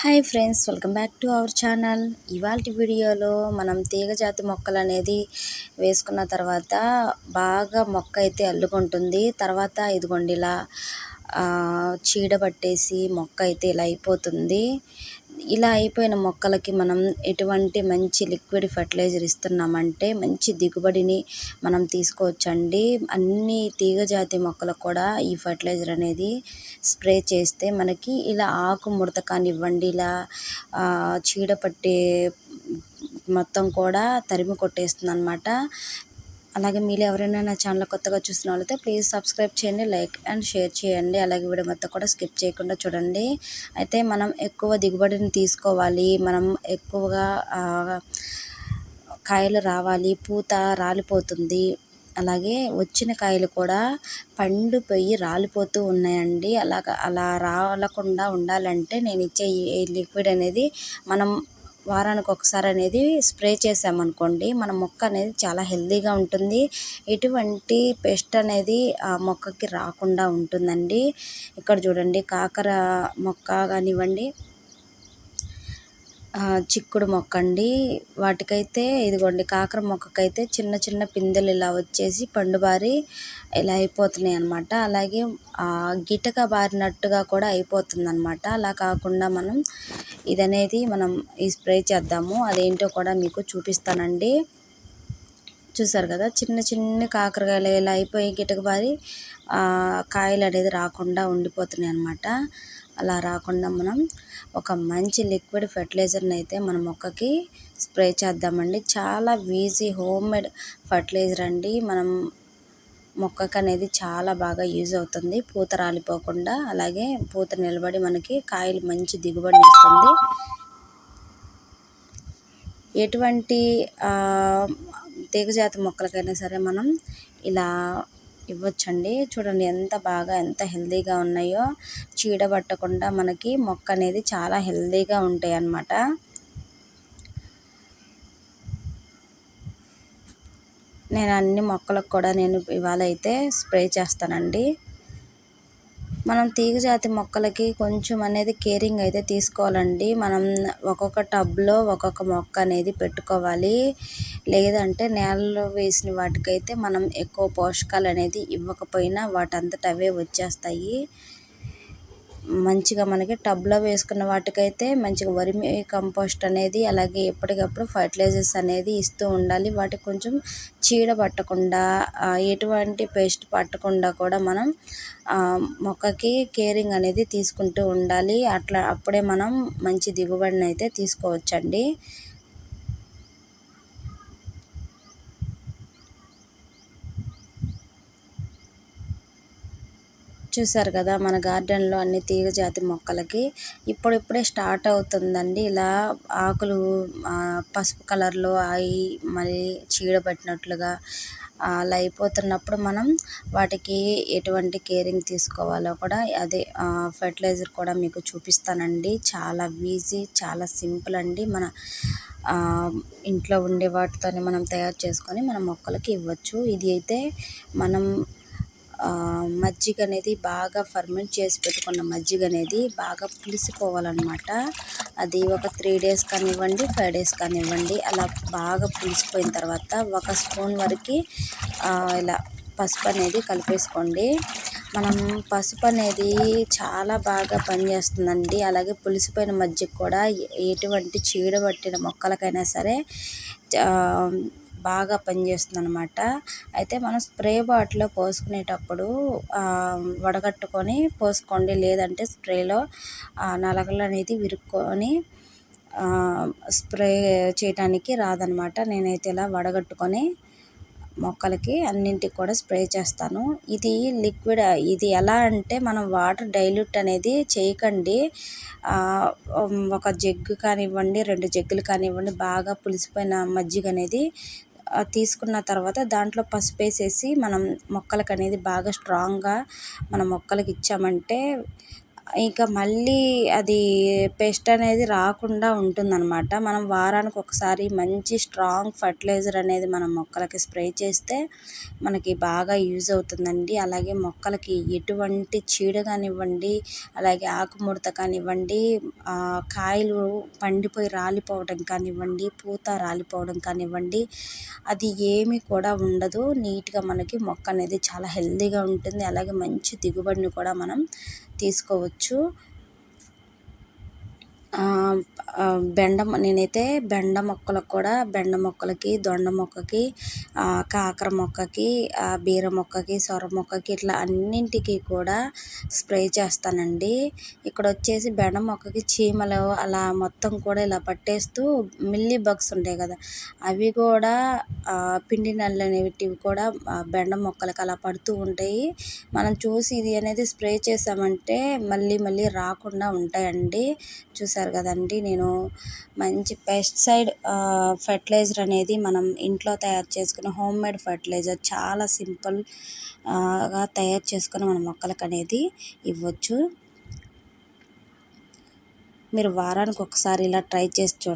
Hi friends welcome back to our channel. ఇవాళ వీడియోలో మనం తీగజాతి మొక్కలు అనేది వేసుకున్న తర్వాత బాగా మొక్క అయితే అల్లుకుంటుంది. తర్వాత ఇదిగోండి ఇలా చీడ పట్టేసి మొక్క అయితే ఇలా అయిపోతుంది. ఇలా అయిపోయిన మొక్కలకి మనం ఎటువంటి మంచి లిక్విడ్ ఫర్టిలైజర్ ఇస్తున్నామంటే మంచి దిగుబడిని మనం తీసుకోవచ్చండి. అన్ని తీగజాతి మొక్కలకు కూడా ఈ ఫర్టిలైజర్ అనేది స్ప్రే చేస్తే మనకి ఇలా ఆకు ముడత కానివ్వండి ఇలా చీడ పట్టే మొత్తం కూడా తరిమి కొట్టేస్తుంది అనమాట అలాగే మీరు ఎవరైనా నా ఛానల్ కొత్తగా చూసిన వాళ్ళైతే ప్లీజ్ సబ్స్క్రైబ్ చేయండి లైక్ అండ్ షేర్ చేయండి. అలాగే వీడియో మొత్తం కూడా స్కిప్ చేయకుండా చూడండి. అయితే మనం ఎక్కువ దిగుబడిని తీసుకోవాలి. మనం ఎక్కువగా కాయలు రావాలి. పూత రాలిపోతుంది. అలాగే వచ్చిన కాయలు కూడా పండిపోయి రాలిపోతూ ఉన్నాయండి. అలాగ అలా రాలకుండా ఉండాలంటే నేను ఇచ్చే ఈ లిక్విడ్ అనేది మనం వారానికి ఒకసారి అనేది స్ప్రే చేసామనుకోండి మన మొక్క అనేది చాలా హెల్తీగా ఉంటుంది. ఎటువంటి పెస్ట్ అనేది ఆ మొక్కకి రాకుండా ఉంటుందండి. ఇక్కడ చూడండి కాకర మొక్క కానివ్వండి చిక్కుడు మొక్క అండి వాటికైతే ఇదిగోండి కాకర మొక్కకైతే చిన్న చిన్న పిందెలు ఇలా వచ్చేసి పండుబారి ఇలా అయిపోతున్నాయి అనమాట అలాగే గిటక బారినట్టుగా కూడా అయిపోతుంది అనమాట అలా కాకుండా మనం ఇదనేది మనం ఈ స్ప్రే చేద్దాము. అదేంటో కూడా మీకు చూపిస్తానండి. చూసారు కదా చిన్న చిన్న కాకరకాయలు ఇలా అయిపోయి గిటక బారి కాయలు అనేది రాకుండా ఉండిపోతున్నాయి అనమాట అలా రాకుండా మనం ఒక మంచి లిక్విడ్ ఫెర్టిలైజర్ని అయితే మన మొక్కకి స్ప్రే చేద్దామండి. చాలా ఈజీ హోమ్ మేడ్ ఫర్టిలైజర్ అండి. మనం మొక్కకు అనేది చాలా బాగా యూజ్ అవుతుంది. పూత రాలిపోకుండా అలాగే పూత నిలబడి మనకి కాయలు మంచి దిగుబడి ఇస్తుంది. ఎటువంటి తీగజాతి మొక్కలకైనా సరే మనం ఇలా ఇవ్వచ్చండి. చూడండి ఎంత బాగా ఎంత హెల్తీగా ఉన్నాయో. చీడ పట్టకుండా మనకి మొక్క అనేది చాలా హెల్తీగా ఉంటాయి అన్నమాట నేను అన్ని మొక్కలకు కూడా నేను ఇవాళ అయితే స్ప్రే చేస్తానండి. మనం తీగజాతి మొక్కలకి కొంచెం అనేది కేరింగ్ అయితే తీసుకోవాలండి. మనం ఒక్కొక్క టబ్లో ఒక్కొక్క మొక్క అనేది పెట్టుకోవాలి. లేదంటే నేలలో వేసిన వాటికైతే మనం ఎక్కువ పోషకాలు అనేది ఇవ్వకపోయినా వాటంతట అవే వచ్చేస్తాయి. మంచిగా మనకి టబ్లో వేసుకున్న వాటికైతే మంచిగా వరిమి కంపోస్ట్ అనేది అలాగే ఎప్పటికప్పుడు ఫర్టిలైజర్స్ అనేది ఇస్తూ ఉండాలి. వాటికి కొంచెం చీడ పట్టకుండా ఎటువంటి పేస్ట్ పట్టకుండా కూడా మనం మొక్కకి కేరింగ్ అనేది తీసుకుంటూ ఉండాలి. అట్లా అప్పుడే మనం మంచి దిగుబడిని అయితే తీసుకోవచ్చండి. చూసారు కదా మన గార్డెన్లో అన్ని తీగ జాతి మొక్కలకి. ఇప్పుడిప్పుడే స్టార్ట్ అవుతుందండి. ఇలా ఆకులు పసుపు కలర్లో అయి మళ్ళీ చీడబట్టినట్లుగా అలా అయిపోతున్నప్పుడు మనం వాటికి ఎటువంటి కేరింగ్ తీసుకోవాలో కూడా అదే ఫర్టిలైజర్ కూడా మీకు చూపిస్తానండి. చాలా ఈజీ చాలా సింపుల్ అండి. మన ఇంట్లో ఉండే వాటితోనే మనం తయారు చేసుకొని మన మొక్కలకి ఇవ్వచ్చు. ఇది అయితే మనం మజ్జిగ అనేది బాగా ఫర్మెంట్ చేసి పెట్టుకున్న మజ్జిగ అనేది బాగా పులుసుకోవాలన్నమాట అది ఒక త్రీ డేస్ కానివ్వండి ఫైవ్ డేస్ కానివ్వండి అలా బాగా పులిసిపోయిన తర్వాత ఒక స్పూన్ వరకు ఇలా పసుపు అనేది కలిపేసుకోండి. మనం పసుపు అనేది చాలా బాగా పనిచేస్తుందండి. అలాగే పులిసిపోయిన మజ్జిగ కూడా ఎటువంటి చీడ పట్టిన మొక్కలకైనా సరే బాగా పనిచేస్తుంది అనమాట అయితే మనం స్ప్రే బాటిల్లో పోసుకునేటప్పుడు వడగట్టుకొని పోసుకోండి. లేదంటే స్ప్రేలో నలగలు అనేది విరుక్కొని స్ప్రే చేయడానికి రాదనమాట నేనైతే ఇలా వడగట్టుకొని మొక్కలకి అన్నింటికి కూడా స్ప్రే చేస్తాను. ఇది లిక్విడ్ ఇది ఎలా అంటే మనం వాటర్ డైల్యూట్ అనేది చేయకండి. ఒక జగ్గు కానివ్వండి రెండు జగ్గులు కానివ్వండి బాగా పులిసిపోయిన మజ్జిగ అనేది తీసుకున్న తర్వాత దాంట్లో పసుపు వేసేసి మనం మొక్కలకు అనేది బాగా స్ట్రాంగ్గా మన మొక్కలకి ఇచ్చామంటే ఇంకా మళ్ళీ అది పెస్ట్ అనేది రాకుండా ఉంటుందన్నమాట. మనం వారానికి ఒకసారి మంచి స్ట్రాంగ్ ఫర్టిలైజర్ అనేది మనం మొక్కలకి స్ప్రే చేస్తే మనకి బాగా యూజ్ అవుతుందండి. అలాగే మొక్కలకి ఎటువంటి చీడ కానివ్వండి అలాగే ఆకుముడత కానివ్వండి కాయలు పండిపోయి రాలిపోవడం కానివ్వండి పూత రాలిపోవడం కానివ్వండి అది ఏమీ కూడా ఉండదు. నీట్గా మనకి మొక్క అనేది చాలా హెల్తీగా ఉంటుంది. అలాగే మంచి దిగుబడిని కూడా మనం తీసుకోవచ్చు. છું. బెండ నేనైతే బెండ మొక్కలకు కూడా బెండ మొక్కలకి దొండ మొక్కకి కాకర మొక్కకి బీర మొక్కకి సొర మొక్కకి ఇట్లా అన్నింటికి కూడా స్ప్రే చేస్తానండి. ఇక్కడ వచ్చేసి బెండ మొక్కకి చీమలు అలా మొత్తం కూడా ఇలా పట్టేస్తూ మిల్లీ బగ్స్ ఉంటాయి కదా అవి కూడా పిండి నల్లి అనేటివి కూడా బెండ మొక్కలకి అలా పడుతూ ఉంటాయి. మనం చూసి ఇది అనేది స్ప్రే చేసామంటే మళ్ళీ మళ్ళీ రాకుండా ఉంటాయండి. చూసారు? కదండి. నేను మంచి పెస్టిసైడ్ ఫెర్టిలైజర్ అనేది మనం ఇంట్లో తయారు చేసుకునే హోమ్ మేడ్ ఫెర్టిలైజర్ చాలా సింపుల్గా తయారు చేసుకుని మన మొక్కలకు అనేది ఇవ్వచ్చు. మీరు వారానికి ఒకసారి ఇలా ట్రై చేసి చూడండి.